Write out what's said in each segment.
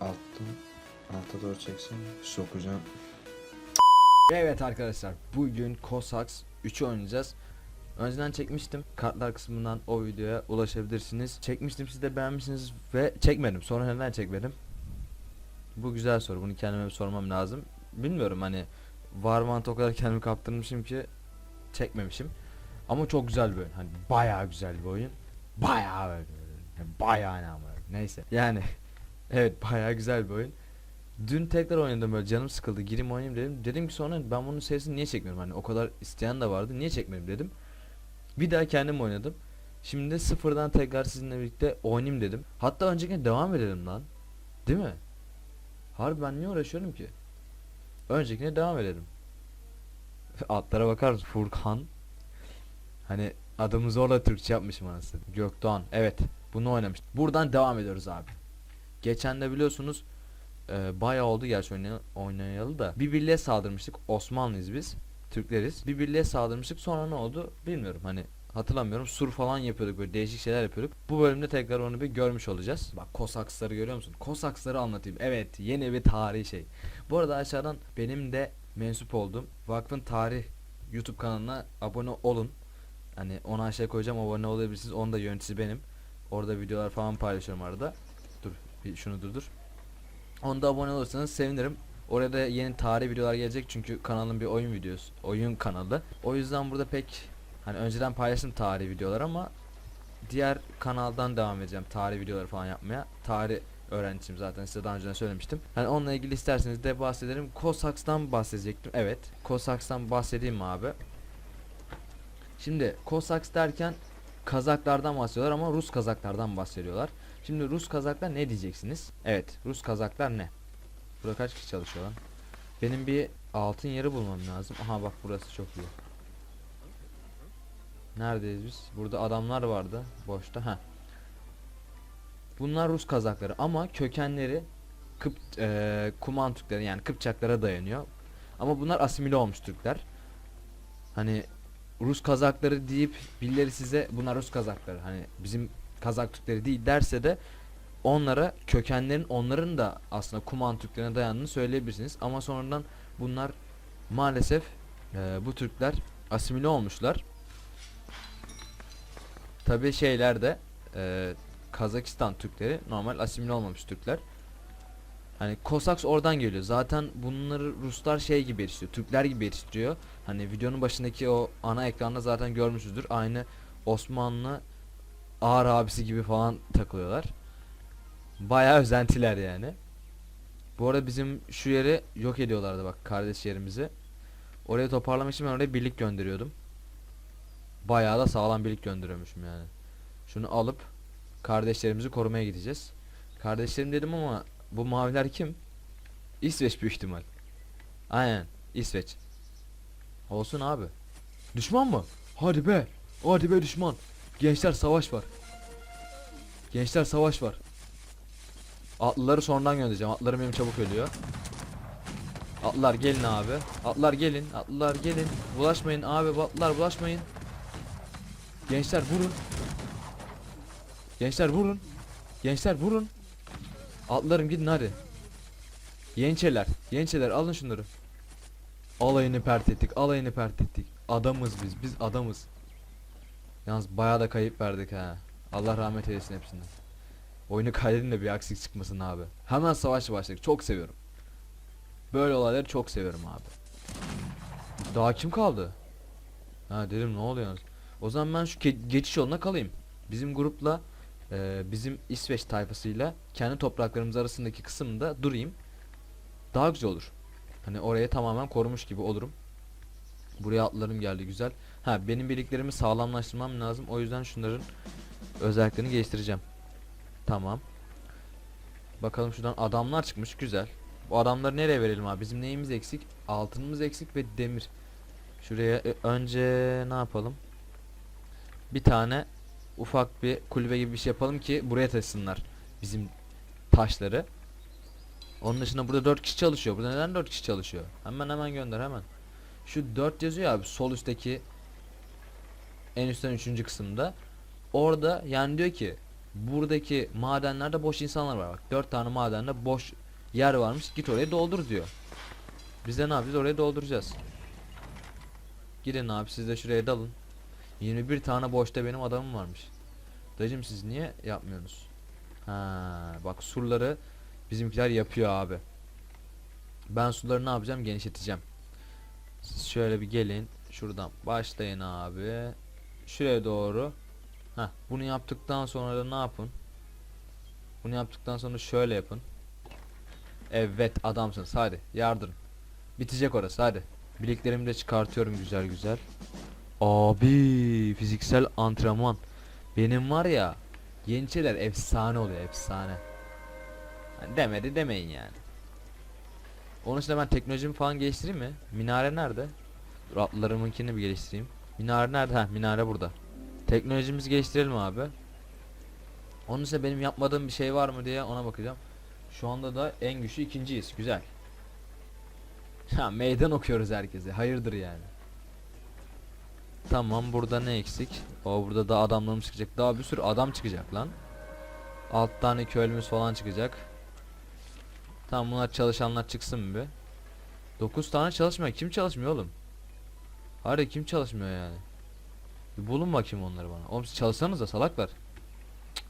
Alttan alta doğru çeksen sokacağım. Evet arkadaşlar bugün Cossacks 3'ü oynayacağız. Önceden çekmiştim. Kartlar kısmından o videoya ulaşabilirsiniz. Çekmiştim siz de beğenmişsiniz ve çekmedim. Sonra neden çekmedim? Bu güzel soru. Bunu kendime sormam lazım. Bilmiyorum hani Varmant o kadar kendimi kaptırmışım ki çekmemişim. Ama çok güzel bir oyun. Hani bayağı güzel bir oyun. Bayağı böyle. Bayağı ne ama. Neyse. Yani evet bayağı güzel bir oyun. Dün tekrar oynadım böyle canım sıkıldı gireyim oynayayım dedim. Dedim ki sonra ben bunun serisini niye çekmiyorum hani o kadar isteyen de vardı niye çekmedim dedim. Bir daha kendim oynadım. Şimdi de sıfırdan tekrar sizinle birlikte oynayayım dedim. Hatta öncekine devam edelim lan. Değil mi? Harbi ben niye uğraşıyorum ki? Öncekine devam edelim. Adlara bakar mısın? Furkan. Hani adımı zorla Türkçe yapmışım anasını. Gökdoğan. Evet. Bunu oynamış. Buradan devam ediyoruz abi. Geçen de biliyorsunuz e, bayağı oldu gerçi oynay- oynayalı da. Bir birliğe saldırmıştık. Osmanlıyız biz. Türkleriz. Bir birliğe saldırmıştık. Sonra ne oldu bilmiyorum. Hani hatırlamıyorum. Sur falan yapıyorduk böyle değişik şeyler yapıyorduk. Bu bölümde tekrar onu bir görmüş olacağız. Bak Kosaksları görüyor musun? Kosaksları anlatayım. Evet yeni bir tarihi şey. Bu arada aşağıdan benim de mensup olduğum Vakfın Tarih YouTube kanalına abone olun. Hani onu aşağıya koyacağım abone olabilirsiniz. Onun da yöneticisi benim. Orada videolar falan paylaşıyorum arada. Bir şunu durdur. Onda abone olursanız sevinirim. Orada yeni tarih videolar gelecek çünkü kanalın bir oyun videosu, oyun kanalı. O yüzden burada pek hani önceden paylaştım tarih videolar ama diğer kanaldan devam edeceğim tarih videoları falan yapmaya. Tarih öğrencisiyim zaten size daha önceden söylemiştim. Hani onunla ilgili isterseniz de bahsederim. Cossacks'tan bahsedecektim. Evet, Cossacks'tan bahsedeyim mi abi? Şimdi Cossacks derken Kazaklardan bahsediyorlar ama Rus Kazaklardan bahsediyorlar. Şimdi Rus Kazaklar ne diyeceksiniz? Evet, Rus Kazaklar ne? Burada kaç kişi çalışıyor lan? Benim bir altın yeri bulmam lazım. Aha bak burası çok iyi. Neredeyiz biz? Burada adamlar vardı boşta. Ha. Bunlar Rus Kazakları ama kökenleri Kıp eee Kuman Türkleri yani Kıpçaklara dayanıyor. Ama bunlar asimile olmuş Türkler. Hani Rus Kazakları deyip birileri size bunlar Rus Kazakları hani bizim Kazak Türkleri değil derse de onlara kökenlerin onların da aslında Kuman Türklerine dayandığını söyleyebilirsiniz. Ama sonradan bunlar maalesef e, bu Türkler asimile olmuşlar. Tabi şeyler de e, Kazakistan Türkleri normal asimile olmamış Türkler. Hani Kosaks oradan geliyor. Zaten bunları Ruslar şey gibi yetiştiriyor. Türkler gibi yetiştiriyor. Hani videonun başındaki o ana ekranda zaten görmüşüzdür. Aynı Osmanlı ağır abisi gibi falan takılıyorlar. Bayağı özentiler yani. Bu arada bizim şu yeri yok ediyorlardı bak kardeş yerimizi. Oraya toparlamak için ben oraya birlik gönderiyordum. Bayağı da sağlam birlik gönderiyormuşum yani. Şunu alıp kardeşlerimizi korumaya gideceğiz. Kardeşlerim dedim ama bu maviler kim? İsveç büyük ihtimal. Aynen İsveç. Olsun abi. Düşman mı? Hadi be. Hadi be düşman. Gençler savaş var. Gençler savaş var. Atlıları sonradan göndereceğim. Atlarım benim çabuk ölüyor. Atlılar gelin abi. Atlılar gelin. Atlılar gelin. Bulaşmayın abi. bu Atlılar bulaşmayın. Gençler vurun. Gençler vurun. Gençler vurun. Atlarım gidin hadi. Yeniçeler. Yeniçeler alın şunları. Alayını pert ettik. Alayını pert ettik. Adamız biz. Biz adamız. Yalnız bayağı da kayıp verdik ha. Allah rahmet eylesin hepsinden. Oyunu kaydedin de bir aksilik çıkmasın abi. Hemen savaş başladık. Çok seviyorum. Böyle olayları çok seviyorum abi. Daha kim kaldı? Ha dedim ne oluyor? O zaman ben şu ge- geçiş yoluna kalayım. Bizim grupla e, bizim İsveç tayfasıyla kendi topraklarımız arasındaki kısımda durayım. Daha güzel olur. Hani oraya tamamen korumuş gibi olurum. Buraya atlarım geldi güzel. Ha benim birliklerimi sağlamlaştırmam lazım. O yüzden şunların özelliklerini geliştireceğim. Tamam. Bakalım şuradan adamlar çıkmış güzel. Bu adamları nereye verelim abi? Bizim neyimiz eksik? Altınımız eksik ve demir. Şuraya e, önce ne yapalım? Bir tane ufak bir kulübe gibi bir şey yapalım ki buraya taşısınlar bizim taşları. Onun dışında burada 4 kişi çalışıyor. Burada neden 4 kişi çalışıyor? Hemen hemen gönder hemen. Şu 4 yazıyor abi sol üstteki en üstten 3. kısımda. Orada yani diyor ki Buradaki madenlerde boş insanlar var bak. 4 tane madende boş yer varmış. Git orayı doldur diyor. Biz ne yapacağız? Orayı dolduracağız. Gidin abi siz de şuraya dalın. 21 tane boşta benim adamım varmış. Dayıcım siz niye yapmıyorsunuz? Ha, bak surları bizimkiler yapıyor abi. Ben suları ne yapacağım? Genişleteceğim. Siz şöyle bir gelin. Şuradan başlayın abi. Şuraya doğru. Ha, bunu yaptıktan sonra da ne yapın? Bunu yaptıktan sonra şöyle yapın. Evet adamsınız. Hadi yardırın. Bitecek orası hadi. Bileklerimi de çıkartıyorum güzel güzel. Abi fiziksel antrenman. Benim var ya Yeniçeriler efsane oluyor efsane. Yani demedi demeyin yani. Onun için de ben teknolojimi falan geliştireyim mi? Minare nerede? Dur atlarımınkini bir geliştireyim. Minare nerede? Ha minare burada. Teknolojimizi geliştirelim abi. Onun için benim yapmadığım bir şey var mı diye ona bakacağım. Şu anda da en güçlü ikinciyiz. Güzel. Ha meydan okuyoruz herkese. Hayırdır yani. Tamam burada ne eksik? O burada da adamlarım çıkacak. Daha bir sürü adam çıkacak lan. Alt tane köylümüz falan çıkacak. Tamam bunlar çalışanlar çıksın bir. 9 tane çalışmıyor. Kim çalışmıyor oğlum? Hayır kim çalışmıyor yani? Bir bulun bakayım onları bana. Oğlum çalışsanız da salaklar.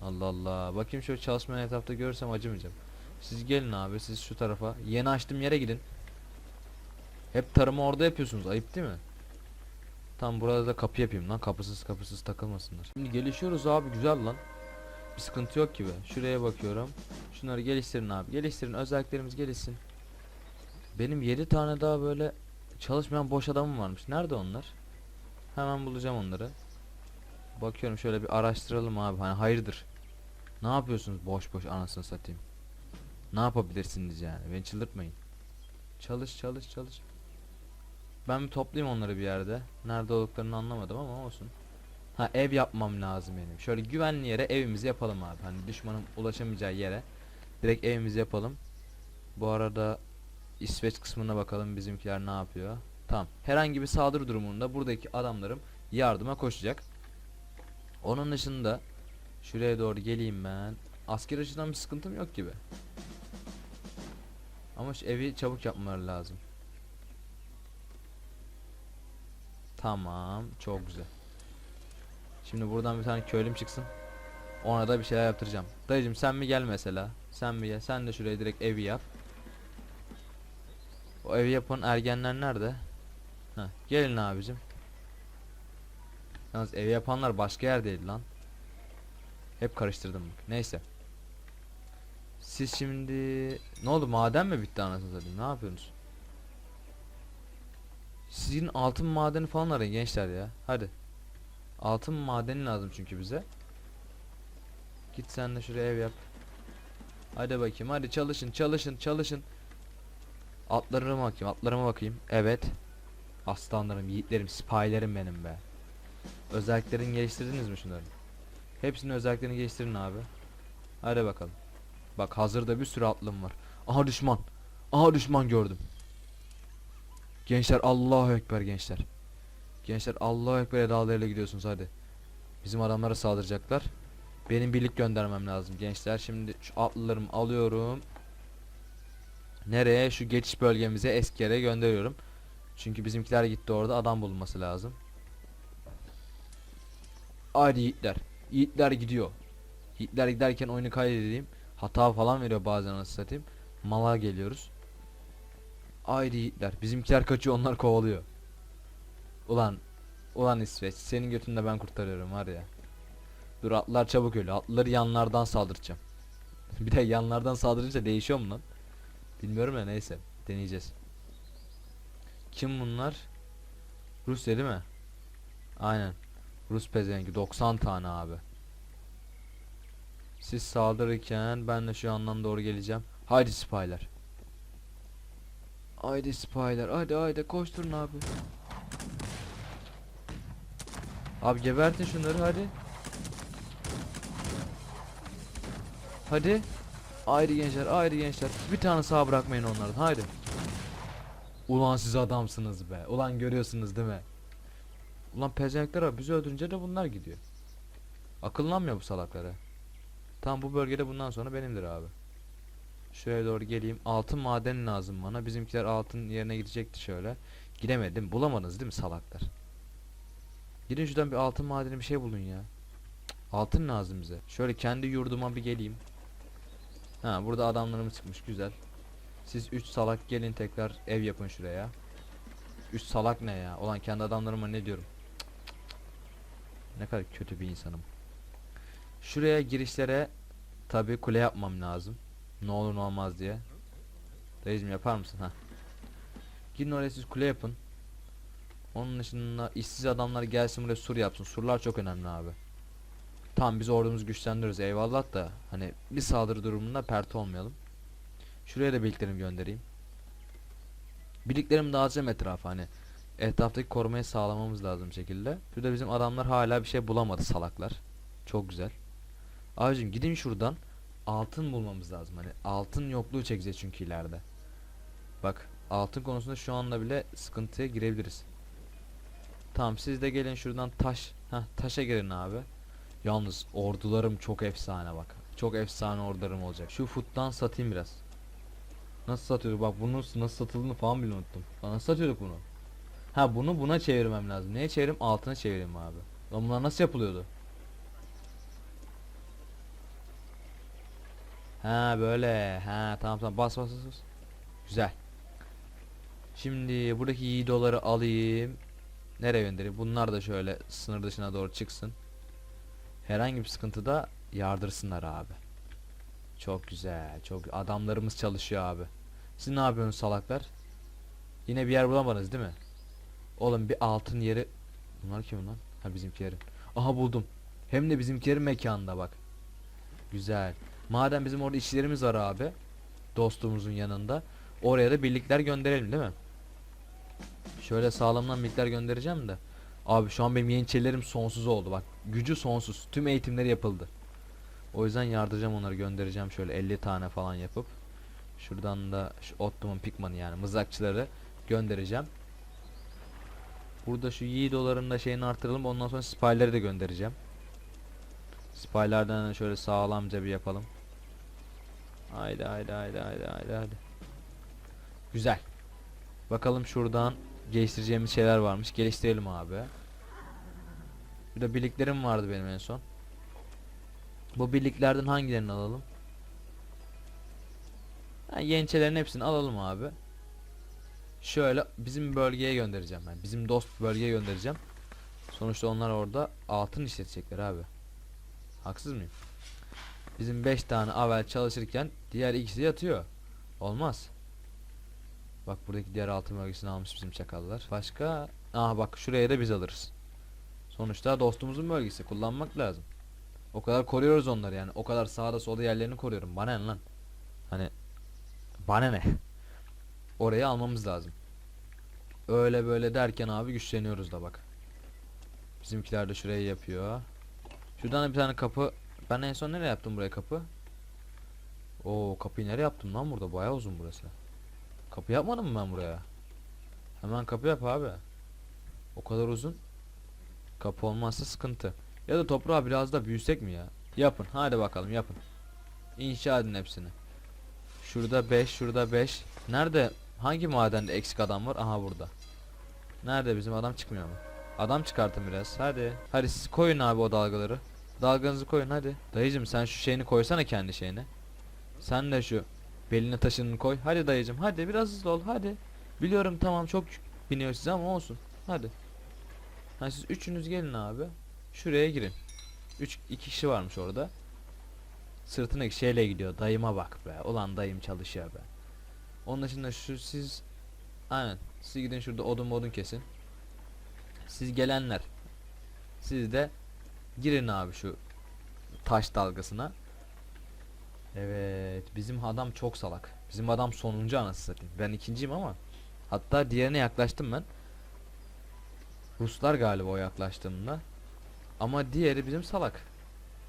Allah Allah. Bakayım şöyle çalışmayan etrafta görürsem acımayacağım. Siz gelin abi siz şu tarafa. Yeni açtığım yere gidin. Hep tarımı orada yapıyorsunuz. Ayıp değil mi? Tam burada da kapı yapayım lan. Kapısız kapısız takılmasınlar. Şimdi gelişiyoruz abi güzel lan. Bir sıkıntı yok gibi. Şuraya bakıyorum. Şunları geliştirin abi. Geliştirin. Özelliklerimiz gelişsin. Benim 7 tane daha böyle çalışmayan boş adamım varmış. Nerede onlar? Hemen bulacağım onları. Bakıyorum şöyle bir araştıralım abi. Hani hayırdır? Ne yapıyorsunuz boş boş anasını satayım? Ne yapabilirsiniz yani? Beni çıldırtmayın. Çalış çalış çalış. Ben bir toplayayım onları bir yerde. Nerede olduklarını anlamadım ama olsun. Ha ev yapmam lazım benim. Şöyle güvenli yere evimizi yapalım abi. Hani düşmanın ulaşamayacağı yere direkt evimizi yapalım. Bu arada İsveç kısmına bakalım bizimkiler ne yapıyor. Tamam. Herhangi bir saldırı durumunda buradaki adamlarım yardıma koşacak. Onun dışında şuraya doğru geleyim ben. Asker açıdan bir sıkıntım yok gibi. Ama şu evi çabuk yapmaları lazım. Tamam, çok güzel. Şimdi buradan bir tane köylüm çıksın. Ona da bir şeyler yaptıracağım. Dayıcım sen mi gel mesela? Sen mi gel? Sen de şuraya direkt evi yap. O evi yapan ergenler nerede? Heh, gelin abicim. Yalnız evi yapanlar başka yerdeydi lan. Hep karıştırdım. Neyse. Siz şimdi ne oldu maden mi bitti anasını satayım? Ne yapıyorsunuz? Sizin altın madeni falan arayın gençler ya. Hadi. Altın madeni lazım çünkü bize. Git sen de şuraya ev yap. Hadi bakayım hadi çalışın çalışın çalışın. Atlarıma bakayım atlarıma bakayım. Evet. Aslanlarım yiğitlerim spylerim benim be. Özelliklerini geliştirdiniz mi şunların? Hepsinin özelliklerini geliştirin abi. Hadi bakalım. Bak hazırda bir sürü atlım var. Aha düşman. Aha düşman gördüm. Gençler Allahu Ekber gençler. Gençler Allahu Ekber edalarıyla gidiyorsunuz hadi. Bizim adamlara saldıracaklar. Benim birlik göndermem lazım gençler. Şimdi şu atlılarımı alıyorum. Nereye? Şu geçiş bölgemize eski yere gönderiyorum. Çünkü bizimkiler gitti orada adam bulunması lazım. Haydi yiğitler. Yiğitler gidiyor. Yiğitler giderken oyunu kaydedeyim. Hata falan veriyor bazen anasını satayım. Mala geliyoruz. Haydi yiğitler. Bizimkiler kaçıyor onlar kovalıyor. Ulan. Ulan İsveç. Senin götünde ben kurtarıyorum var ya. Dur atlar çabuk öyle. Atları yanlardan saldıracağım. bir de yanlardan saldırınca değişiyor mu lan? Bilmiyorum ya neyse. Deneyeceğiz. Kim bunlar? Rusya değil mi? Aynen. Rus pezevenki 90 tane abi. Siz saldırırken ben de şu yandan doğru geleceğim. Haydi spyler. Haydi spyler. Haydi haydi koşturun abi. Abi gebertin şunları hadi. Hadi. Haydi gençler, haydi gençler. Bir tane sağ bırakmayın onlardan. Haydi. Ulan siz adamsınız be. Ulan görüyorsunuz değil mi? Ulan pezevenkler abi bizi öldürünce de bunlar gidiyor. Akıllanmıyor bu salaklara. Tam bu bölgede bundan sonra benimdir abi. Şöyle doğru geleyim. Altın madeni lazım bana. Bizimkiler altın yerine gidecekti şöyle. Gidemedim. Bulamadınız değil mi salaklar? Gidin şuradan bir altın madeni bir şey bulun ya. Altın lazım bize. Şöyle kendi yurduma bir geleyim. Ha burada adamlarımız çıkmış güzel. Siz 3 salak gelin tekrar ev yapın şuraya. 3 salak ne ya? Ulan kendi adamlarıma ne diyorum? Ne kadar kötü bir insanım. Şuraya girişlere tabi kule yapmam lazım. Ne olur ne olmaz diye. Dayıcım yapar mısın ha? Gidin oraya siz kule yapın. Onun dışında işsiz adamlar gelsin buraya sur yapsın. Surlar çok önemli abi. Tamam biz ordumuzu güçlendiriyoruz eyvallah da hani bir saldırı durumunda pert olmayalım. Şuraya da birliklerimi göndereyim. Birliklerimi dağıtacağım etrafa hani. Etraftaki korumayı sağlamamız lazım şekilde. Şurada bizim adamlar hala bir şey bulamadı salaklar. Çok güzel. Abicim gidin şuradan altın bulmamız lazım. Hani altın yokluğu çekeceğiz çünkü ileride. Bak altın konusunda şu anda bile sıkıntıya girebiliriz. Tamam siz de gelin şuradan taş. Heh, taşa girin abi. Yalnız ordularım çok efsane bak. Çok efsane ordularım olacak. Şu futtan satayım biraz. Nasıl satıyorduk bak bunun nasıl satıldığını falan bile unuttum. Lan nasıl satıyorduk bunu? Ha bunu buna çevirmem lazım. Neye çevireyim? Altına çevireyim abi. Lan bunlar nasıl yapılıyordu? Ha böyle. Ha tamam tamam bas bas bas. bas. Güzel. Şimdi buradaki yiğidoları alayım. Nereye göndereyim? Bunlar da şöyle sınır dışına doğru çıksın. Herhangi bir sıkıntıda yardırsınlar abi. Çok güzel. Çok adamlarımız çalışıyor abi. Siz ne yapıyorsunuz salaklar? Yine bir yer bulamadınız değil mi? Oğlum bir altın yeri Bunlar kim lan? Ha bizimkilerin. Aha buldum. Hem de bizimkilerin mekanında bak. Güzel. Madem bizim orada işçilerimiz var abi. Dostumuzun yanında. Oraya da birlikler gönderelim değil mi? Şöyle sağlamdan birlikler göndereceğim de. Abi şu an benim yeniçerilerim sonsuz oldu bak. Gücü sonsuz. Tüm eğitimleri yapıldı. O yüzden yardıracağım onları göndereceğim şöyle 50 tane falan yapıp. Şuradan da şu Ottoman Pikman'ı yani mızrakçıları göndereceğim. Burada şu yiğidoların da şeyini artıralım ondan sonra spyleri de göndereceğim. Spylerden şöyle sağlamca bir yapalım. Haydi haydi haydi haydi haydi haydi. Güzel. Bakalım şuradan geliştireceğimiz şeyler varmış. Geliştirelim abi. Bir de birliklerim vardı benim en son. Bu birliklerden hangilerini alalım? Ha, yeniçerilerin hepsini alalım abi. Şöyle bizim bölgeye göndereceğim ben. Bizim dost bölgeye göndereceğim. Sonuçta onlar orada altın işletecekler abi. Haksız mıyım? Bizim 5 tane avel çalışırken diğer ikisi yatıyor. Olmaz. Bak buradaki diğer altın bölgesini almış bizim çakallar. Başka? Aha bak şuraya da biz alırız. Sonuçta dostumuzun bölgesi kullanmak lazım. O kadar koruyoruz onları yani. O kadar sağda solda yerlerini koruyorum. Bana ne lan? Hani bana ne? Orayı almamız lazım. Öyle böyle derken abi güçleniyoruz da bak. Bizimkiler de şurayı yapıyor. Şuradan da bir tane kapı. Ben en son nereye yaptım buraya kapı? Oo kapıyı nereye yaptım lan burada? Bayağı uzun burası. Kapı yapmadım mı ben buraya? Hemen kapı yap abi. O kadar uzun. Kapı olmazsa sıkıntı. Ya da toprağı biraz da büyüsek mi ya? Yapın. Hadi bakalım yapın. İnşa edin hepsini. Şurada 5, şurada 5. Nerede? Hangi madende eksik adam var? Aha burada. Nerede bizim adam çıkmıyor mu? Adam çıkartın biraz. Hadi. Hadi siz koyun abi o dalgaları. Dalganızı koyun hadi. Dayıcım sen şu şeyini koysana kendi şeyine. Sen de şu beline taşını koy. Hadi dayıcım hadi biraz hızlı ol hadi. Biliyorum tamam çok biniyor size ama olsun. Hadi. Ha siz üçünüz gelin abi. Şuraya girin. 3 iki kişi varmış orada. Sırtındaki şeyle gidiyor. Dayıma bak be. Ulan dayım çalışıyor be. Onun dışında şu siz aynen siz gidin şurada odun modun kesin. Siz gelenler siz de girin abi şu taş dalgasına. Evet bizim adam çok salak. Bizim adam sonuncu anası satayım. Ben ikinciyim ama hatta diğerine yaklaştım ben. Ruslar galiba o yaklaştığımda. Ama diğeri bizim salak.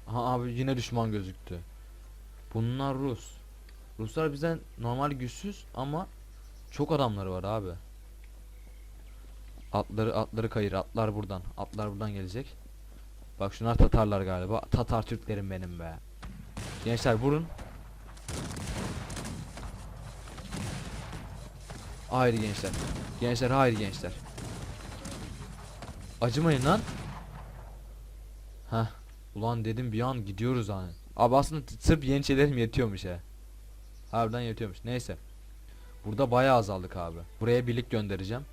Aha abi yine düşman gözüktü. Bunlar Rus. Ruslar bizden normal güçsüz ama çok adamları var abi. Atları atları kayır. Atlar buradan. Atlar buradan gelecek. Bak şunlar Tatarlar galiba. Tatar Türklerim benim be. Gençler vurun. Hayır gençler. Gençler hayır gençler. Acımayın lan. Heh. Ulan dedim bir an gidiyoruz hani. Abi aslında sırf yeniçerilerim yetiyormuş he. Harbiden yetiyormuş. Neyse. Burada bayağı azaldık abi. Buraya birlik göndereceğim.